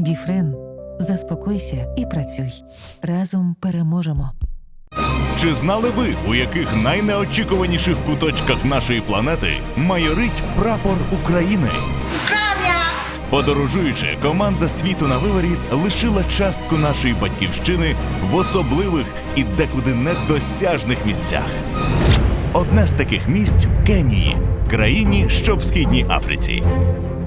Біфрен, заспокойся і працюй. Разом переможемо. Чи знали ви, у яких найнеочікуваніших куточках нашої планети майорить прапор України? Подорожуючи, команда світу на виворіт лишила частку нашої батьківщини в особливих і декуди недосяжних місцях. Одне з таких місць в Кенії, країні, що в східній Африці.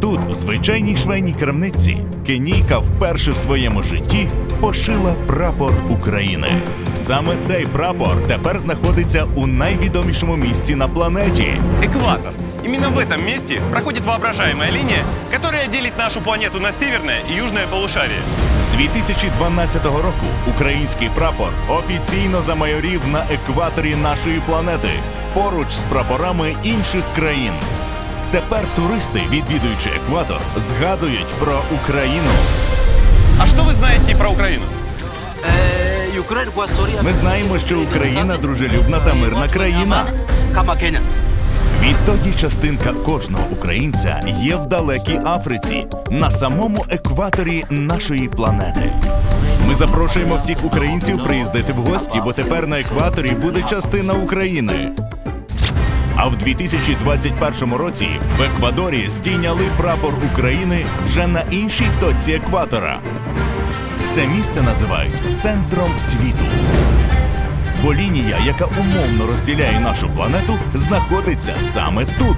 Тут, в звичайній швейній крамниці, кенійка вперше в своєму житті пошила прапор України. Саме цей прапор тепер знаходиться у найвідомішому місці на планеті. Экватор. Именно в этом месте проходит воображаемая линия, которая делит нашу планету на северное и южное полушарие. З 2012 року український прапор офіційно замайорів на екваторі нашої планети поруч з прапорами інших країн. Тепер туристи, відвідуючи екватор, згадують про Україну. А что вы знаете про Украину? Е. Ми знаємо, що Україна дружелюбна та мирна країна. Відтоді частинка кожного українця є в далекій Африці, на самому екваторі нашої планети. Ми запрошуємо всіх українців приїздити в гості, бо тепер на екваторі буде частина України. А в 2021 році в Еквадорі здійняли прапор України вже на іншій точці екватора. Це місце називають центром світу. Бо лінія, яка умовно розділяє нашу планету, знаходиться саме тут.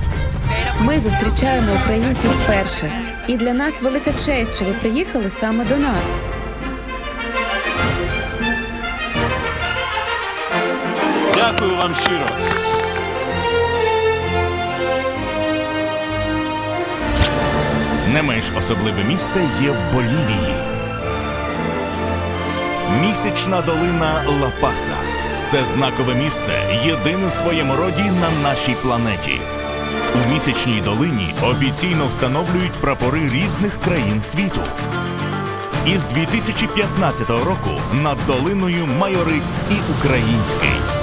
Ми зустрічаємо українців вперше, і для нас велика честь, що ви приїхали саме до нас. Дякую вам щиро. Не менш особливе місце є в Болівії. Місячна долина Ла-Паса. Це знакове місце, єдине в своєму роді на нашій планеті. У місячній долині офіційно встановлюють прапори різних країн світу. Із 2015 року над долиною майорить і український.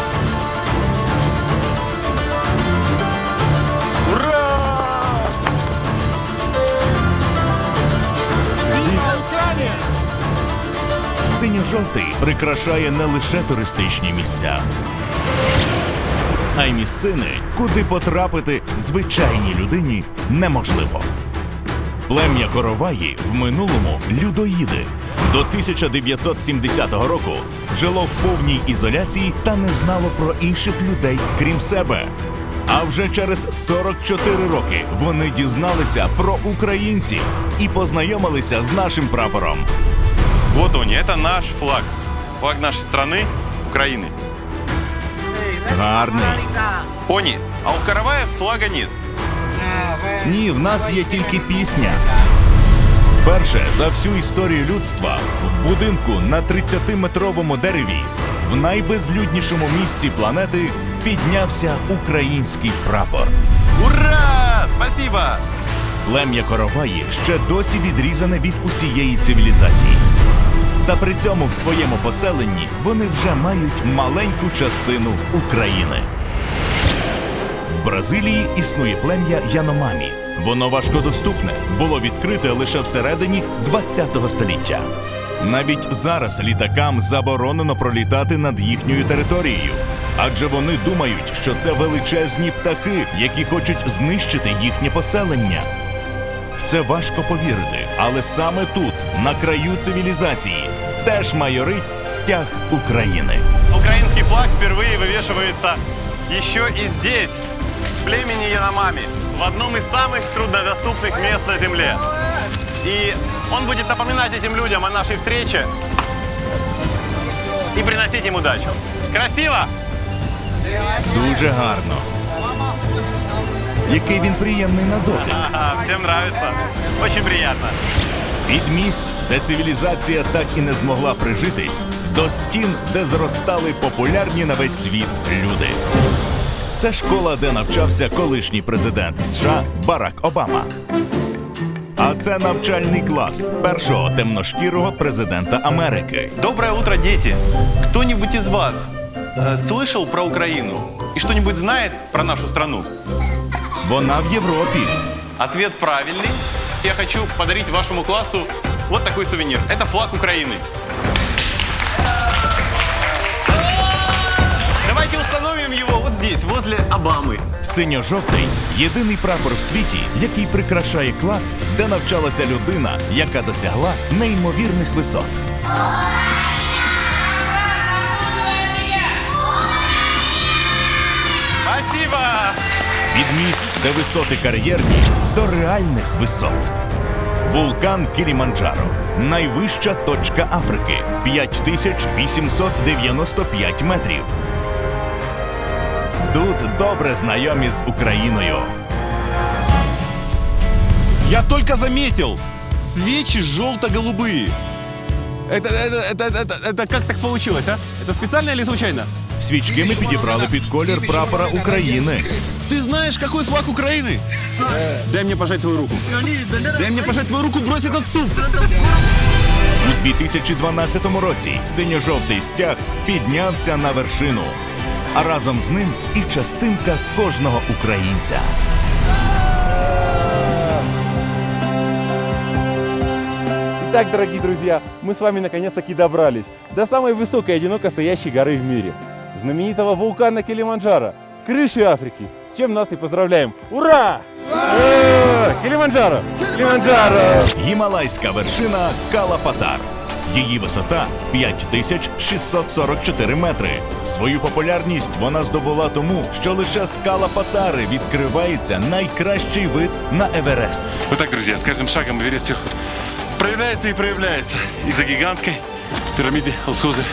Синьо-жовтий прикрашає не лише туристичні місця, а й місцини, куди потрапити звичайній людині неможливо. Плем'я Короваї в минулому людоїди до 1970 року жило в повній ізоляції та не знало про інших людей, крім себе. А вже через 44 роки вони дізналися про українців і познайомилися з нашим прапором. Вот он, это наш флаг. Флаг нашей страны, Украины. Гарний. Пони, а у Каравая флага нет. Ні, в нас є тільки пісня. Перше за всю історію людства в будинку на 30-метровому дереві в найбезлюднішому місці планети піднявся український прапор. Ура! Спасибо! Плем'я Короваї ще досі відрізане від усієї цивілізації. Та при цьому в своєму поселенні вони вже мають маленьку частину України. В Бразилії існує плем'я Яномамі. Воно важкодоступне, було відкрите лише всередині 20 століття. Навіть зараз літакам заборонено пролітати над їхньою територією, адже вони думають, що це величезні птахи, які хочуть знищити їхнє поселення. В це важко повірити, але саме тут, на краю цивілізації, теж майорить стяг України. Украинский флаг впервые вывешивается еще и здесь, в племени Яномами, в одном из самых труднодоступных мест на Земле. И он будет напоминать этим людям о нашей встрече и приносить им удачу. Красиво? Дуже гарно. Який він приємний на дотик. Ага, всем нравится. Очень приятно. Від місць, де цивілізація так і не змогла прижитись, до стін, де зростали популярні на весь світ люди. Це школа, де навчався колишній президент США Барак Обама. А це навчальний клас першого темношкірого президента Америки. Доброе утро, дети. Кто-нибудь из вас э, слышал про Украину и что-нибудь знает про нашу страну? Вона в Європі. Ответ правильный. Я хочу подарить вашему классу вот такой сувенир. Это флаг Украины. Давайте установим его вот здесь, возле Обамы. Синьо-жовтий єдиний прапор в світі, який прикрашає клас, де навчалася людина, яка досягла неймовірних висот. Спасибо! Від місць, де висоти кар'єрні, до реальних висот. Вулкан Кіліманджаро найвища точка Африки 5895 метрів. Тут добре знайомі з Україною. Я только заметил. Свечи желто-голубые. Это, это, это, это, это как так получилось, а? Это специально или случайно? Свічки ми підібрали під колір прапора України. Ты знаешь, какой флаг Украины? Дай мне пожать твою руку. Дай мне пожать твою руку, брось этот суп. У 2012 році синьо-жовтий стяг піднявся на вершину, а разом з ним і частинка кожного українця. Итак, дорогие друзья, мы с вами наконец-таки добрались до самой высокой одиноко стоящей горы в мире. Знаменитого вулкана Килиманджаро, крыши Африки. С чем нас и поздравляем. Ура! Э, Килиманджаро! Килиманджаро! Гімалайська вершина Калапатар. Її висота 5644 метри. Свою популярність вона здобула тому, що лише з Калапатари відкривається найкращий вид на Еверест. Вот так, друзья, с каждым шагом Эверест проявляется и проявляется. Из-за гигантской пирамиды Алхузы.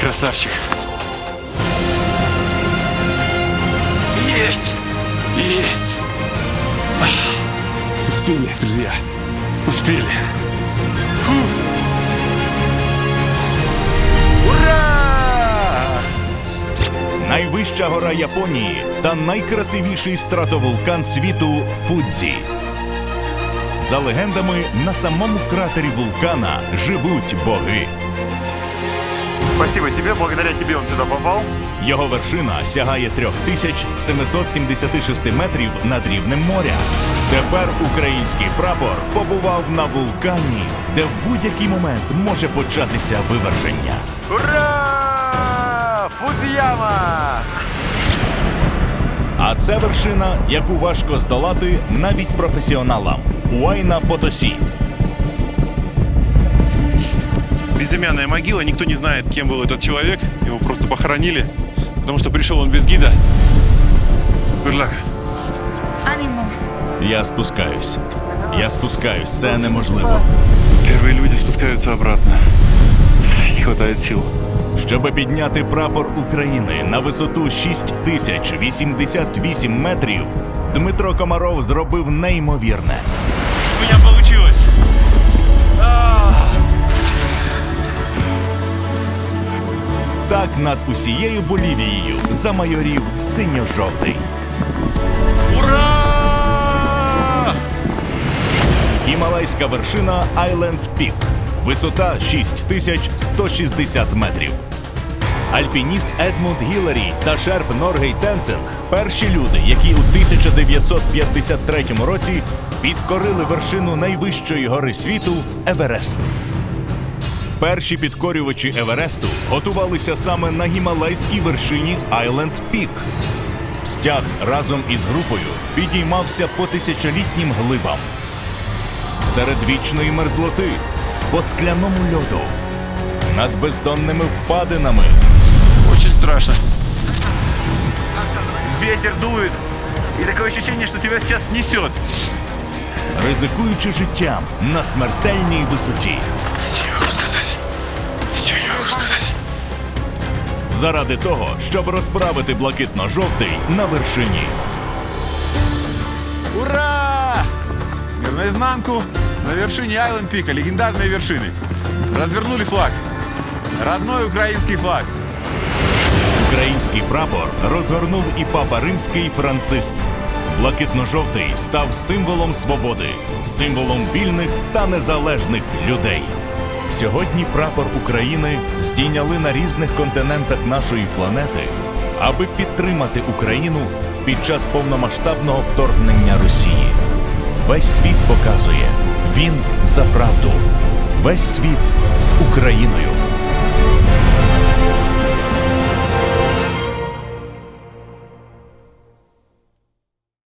Красавчик. Есть! Есть! Успели, друзья. Успели. Найвища гора Японії та найкрасивіший стратовулкан світу Фудзі. За легендами, на самому кратері вулкана живуть боги. Спасибо тебе, благодаря тебе он сюда попал. Його вершина сягає 3776 метрів над рівнем моря. Тепер український прапор побував на вулкані, де в будь-який момент може початися виверження. Ура! Фудзияма! А це вершина, яку важко здолати навіть професіоналам. Уайна Потосі. Безымянная могила, никто не знает, кем был этот человек. Его просто похоронили, потому что пришел он без гида. Good Я спускаюсь. Я спускаюсь, це неможливо. Первые люди спускаются обратно. Не хватает сил. Щоб підняти прапор України на висоту 6088 метрів, Дмитро Комаров зробив неймовірне. У над усією Болівією замайорів синьо-жовтий. Ура! Гімалайська вершина Айленд Пік. Висота 6160 метрів. Альпініст Едмунд Гіларі та Шерп Норгей Тенцинг перші люди, які у 1953 році підкорили вершину найвищої гори світу Еверест. Перші підкорювачі Евересту готувалися саме на гімалайській вершині Айленд Пік. Стяг разом із групою підіймався по тисячолітнім глибам. Серед вічної мерзлоти, по скляному льоду, над бездонними впадинами, Очень страшно. Ветер дует. И такое ощущение, что тебя сейчас несет. ризикуючи життям на смертельній висоті. Заради того, щоб розправити блакитно-жовтий на вершині. Ура! Мир наизнанку. На вершине Айленд Пика, легендарной вершины. Развернули флаг. Родной украинский флаг. Український прапор розгорнув і папа римський Франциск. Блакитно-жовтий став символом свободи, символом вільних та незалежних людей. Сьогодні прапор України здійняли на різних континентах нашої планети, аби підтримати Україну під час повномасштабного вторгнення Росії. Весь світ показує. Він за правду. Весь світ з Україною.